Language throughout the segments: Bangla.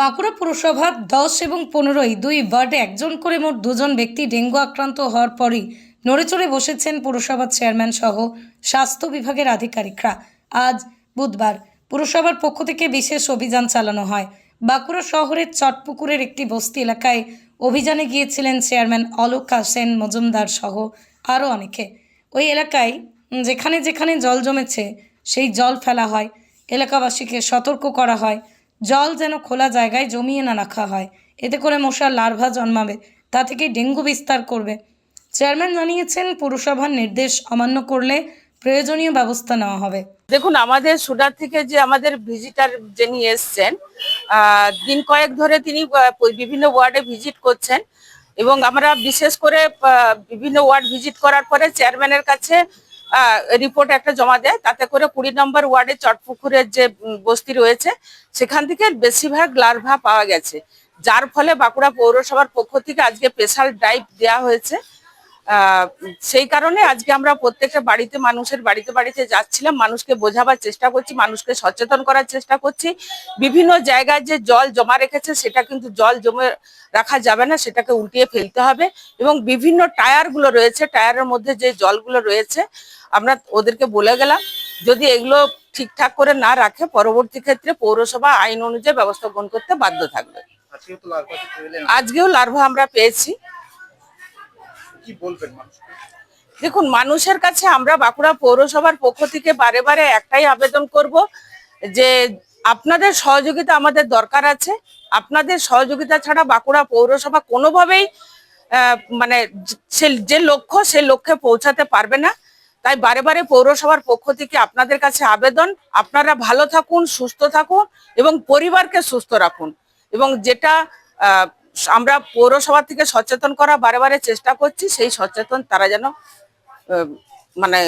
বাঁকুড়া পুরসভার দশ এবং পনেরোই দুই ওয়ার্ডে একজন করে মোট দুজন ব্যক্তি ডেঙ্গু আক্রান্ত হওয়ার পরই নড়েচড়ে বসেছেন পুরসভার চেয়ারম্যান সহ স্বাস্থ্য বিভাগের আধিকারিকরা। আজ বুধবার পুরসভার পক্ষ থেকে বিশেষ অভিযান চালানো হয়। বাঁকুড়া শহরের চটপুকুরের একটি বস্তি এলাকায় অভিযানে গিয়েছিলেন চেয়ারম্যান অলোকা সেন মজুমদার সহ আরও অনেকে। ওই এলাকায় যেখানে যেখানে জল জমেছে, সেই জল ফেলা হয়। এলাকাবাসীকে সতর্ক করা হয়। জল যেন খোলা জায়গায় জমিয়ে না রাখা হয়। এতে করে মশার লার্ভা জন্মাবে, তা থেকে ডেঙ্গু বিস্তার করবে। চেয়ারম্যান জানিয়েছেন, পুরসভার নির্দেশ অমান্য করলে প্রয়োজনীয় ব্যবস্থা নেওয়া হবে। দেখুন, আমাদের সুডার থেকে যে আমাদের ভিজিটার যিনি এসছেন দিন কয়েক ধরে তিনি বিভিন্ন ওয়ার্ডে ভিজিট করছেন এবং আমরা বিশেষ করে বিভিন্ন ওয়ার্ড ভিজিট করার পরে চেয়ারম্যানের কাছে রিপোর্ট একটা জমা দেয়। তাতে করে কুড়ি নম্বর ওয়ার্ডে চটপুকুরের যে বস্তি রয়েছে, সেখান থেকে বেশিরভাগ লার্ভা পাওয়া গেছে। যার ফলে বাঁকুড়া পৌরসভার পক্ষ থেকে আজকে স্পেশাল ড্রাইভ দেওয়া হয়েছে। সেই কারণে আজকে আমরা প্রত্যেকটা বাড়িতে মানুষের বাড়িতে বাড়িতে যাচ্ছিলাম। মানুষকে বোঝাবার চেষ্টা করছি মানুষকে সচেতন করার চেষ্টা করছি। বিভিন্ন জায়গায় যে জল জমা রেখেছে সেটা কিন্তু জল জমে রাখা যাবে না সেটাকে উল্টিয়ে ফেলতে হবে। এবং বিভিন্ন টায়ারগুলো রয়েছে টায়ারের মধ্যে যে জলগুলো রয়েছে আমরা ওদেরকে বলে গেলাম যদি এগুলো ঠিকঠাক করে না রাখে পরবর্তী ক্ষেত্রে পৌরসভা আইন অনুযায়ী ব্যবস্থা গ্রহণ করতে বাধ্য থাকবে। আজকেও লার্ভা আমরা পেয়েছি। কি বলবেন দেখুন, মানুষের কাছে আমরা বাঁকুড়া পৌরসভার পক্ষ থেকে বারে বারে একটাই আবেদন করব যে আপনাদের সহযোগিতা আমাদের দরকার আছে। আপনাদের সহযোগিতা ছাড়া বাঁকুড়া পৌরসভা কোনোভাবেই মানে সে- যে লক্ষ্য, সে লক্ষ্যে পৌঁছাতে পারবে না। তাই বারে বারে পৌরসভার পক্ষ থেকে আপনাদের কাছে আবেদন। আপনারা ভালো থাকুন, সুস্থ থাকুন এবং পরিবারকে সুস্থ রাখুন এবং যেটা আমরা পৌরসভা থেকে সচেতন করা বারে বারে চেষ্টা করছি, সেই সচেতন তারা যেন মানে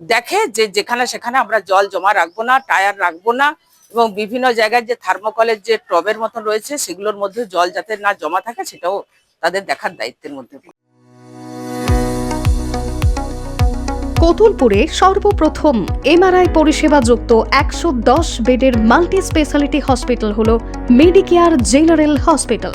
দেখে যে যেখানে সেখানে আমরা জল জমা রাখব না, টায়ার রাখব না এবং বিভিন্ন জায়গায় যে থার্মোকলের যে টবের মতন রয়েছে সেগুলোর মধ্যে জল যাতে না জমা থাকে সেটাও তাদের দেখার দায়িত্বের মধ্যে কতুলপুরে সর্বপ্রথম এমআরআই পরিষেবা যুক্ত একশো দশ বেডের মাল্টি স্পেশালিটি হসপিটাল হল মেডিকেয়ার জেনারেল হসপিটাল।